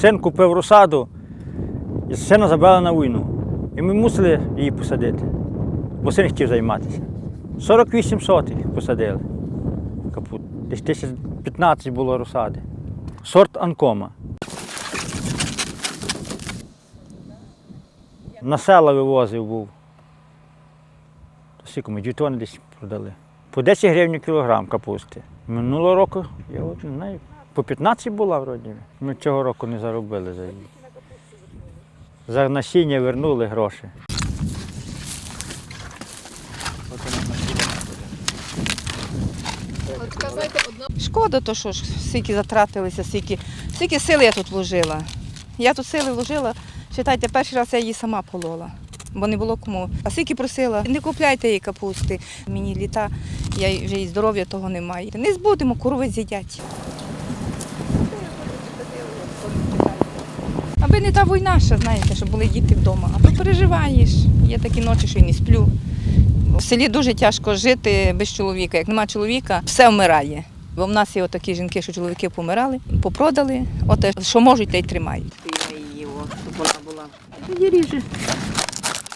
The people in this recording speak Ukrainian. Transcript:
Син купив розсаду, і сина забрали на війну. І ми мусили її посадити, бо син хотів займатися. 48 сотих посадили. Капут. Десь тисяч 15 було розсади. Сорт анкома. На села вивозив був. Скільки ми дві тони десь продали. По 10 гривень кілограм капусти. Минулого року, я от не знаю, по 15 була вроді. Ми цього року не заробили за її. За насіння вернули гроші. Шкода, то що ж, скільки затратилися, скільки, скільки сили я тут вложила. Я тут сили вложила, читайте, перший раз я її сама полола, бо не було кому. А скільки просила, не купляйте її капусти. Мені літа, я вже і здоров'я того немає. Не збудемо, корови з'їдять. Аби не та війна ще, знаєте, щоб були діти вдома. А то переживаєш. Є такі ночі, що й не сплю. В селі дуже тяжко жити без чоловіка. Як нема чоловіка, все вмирає. Бо в нас є такі жінки, що чоловіки помирали, попродали, от що можуть, те й тримають. її, щоб вона була. Тоді ріже.